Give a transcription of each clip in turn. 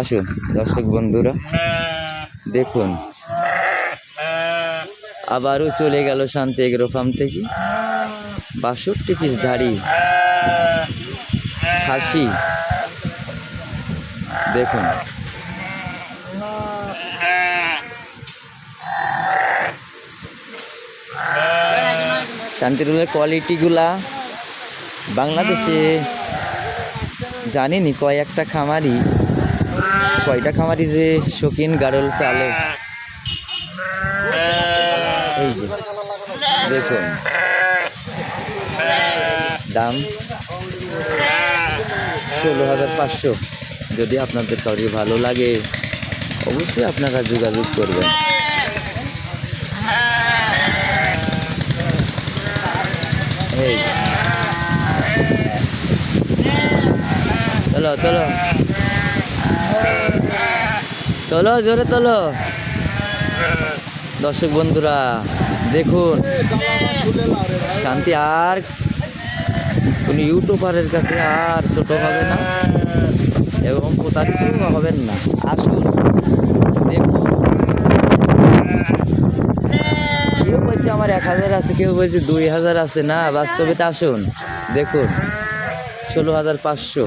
আসুন, দর্শক বন্ধুরা। দেখুন। আবারও চলে গেল শান্তি এগ্রো ফার্ম থেকে। বাষট্টি পিস ধাড়ি। খাসি। দেখুন। শান্তিরুলের কোয়ালিটিগুলা বাংলাদেশে জানিনি কয়েকটা খামারি কয়টা খামারি যে শৌখিন গাড়ল পালে? এই যে, দেখুন। দাম? ষোলো হাজার পাঁচশো। যদি আপনাদের কাউরি ভালো লাগে, অবশ্যই আপনারা যোগাযোগ করবেন। এই। চলো চলো। চলো জোরে চলো দর্শক বন্ধুরা, দেখুন, শান্তি আর কোন ইউটিউবারের কাছে আর ছোট হবে না এবং প্রতারিত হবেন না। আসুন, দেখুন। কেউ বলছে আমার এক হাজার আছে, কেউ বলছে দুই হাজার আছে না, বাস্তবে আসুন, দেখুন। ষোলো হাজার পাঁচশো।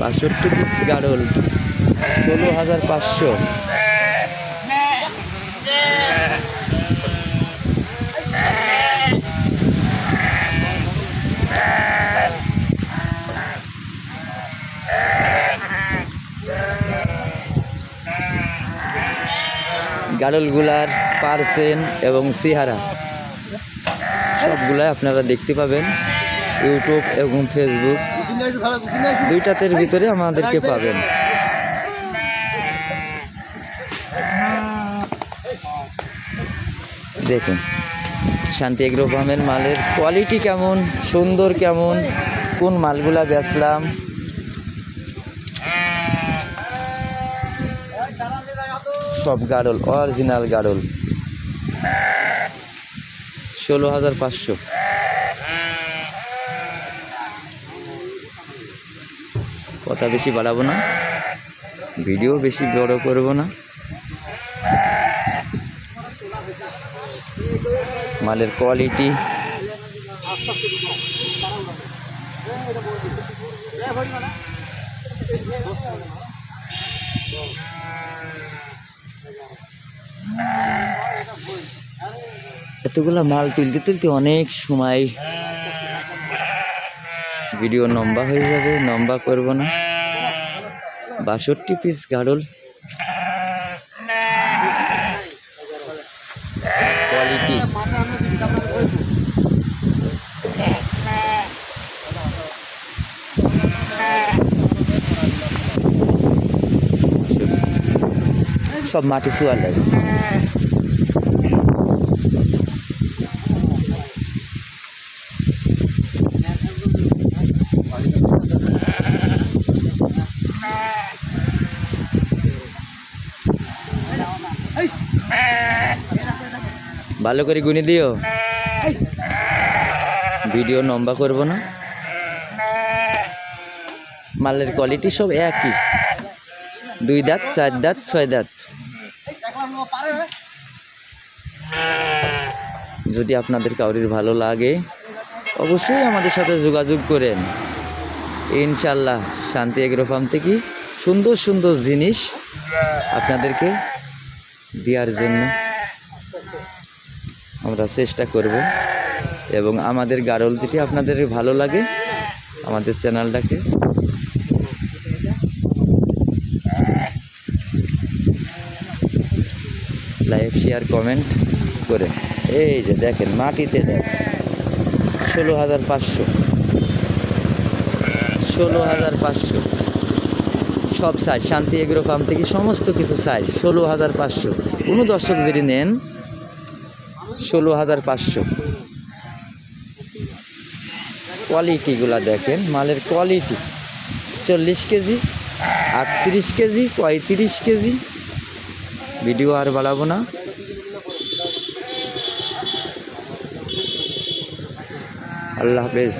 বাষট্টি পিস গাড়ল ষোলো হাজার পাঁচশো। গাড়লগুলার পারসেন এবং সিহারা সবগুলাই আপনারা দেখতে পাবেন ইউটিউব এবং ফেসবুক। দুইটাতের ভিতরে আমাদেরকে পাবেন। দেখুন, শান্তি এগ্রো ফার্মের মালের কোয়ালিটি কেমন, সুন্দর কেমন, কোন মালগুলা বেচলাম। সব গাড়ল অরিজিনাল গাড়ল ষোলো হাজার পাঁচশো। কথা বেশি বাড়াবো না। ভিডিও বেশি বড় করব না। মালের কোয়ালিটি এতগুলো মাল তুলতে তুলতে অনেক সময় ভিডিও লম্বা হয়ে যাবে লম্বা করব না। বাষট্টি পিস গাড়ল কোয়ালিটি সব মাটি সুয়ালেস ভালো করে গুনি দিও। ভিডিও লম্বা করব না। মালের কোয়ালিটি সব একই। দুই দাঁত, চার দাঁত, ছয় দাঁত। যদি আপনাদের কাউরির ভালো লাগে, অবশ্যই আমাদের সাথে যোগাযোগ করেন। ইনশাল্লাহ শান্তি এগ্রো ফার্ম থেকে সুন্দর সুন্দর জিনিস আপনাদেরকে দেওয়ার জন্য আমরা চেষ্টা করব এবং আমাদের গারল যেটি আপনাদের ভালো লাগে, আমাদের চ্যানেলটাকে লাইক, শেয়ার, কমেন্ট করে। এই যে দেখেন, মাটিতে দেখ, ষোলো হাজার পাঁচশো। ষোলো হাজার পাঁচশো। সব সাইজ, শান্তি এগ্রো ফার্ম থেকে সমস্ত কিছু সাইজ ষোলো হাজার পাঁচশো। কোনো দর্শক যদি নেন ষোলো হাজার পাঁচশো। কোয়ালিটিগুলা দেখেন, মালের কোয়ালিটি। চল্লিশ কেজি, আটত্রিশ কেজি, পঁয়ত্রিশ কেজি। ভিডিও আর বাড়াবো না। আল্লাহ হাফেজ।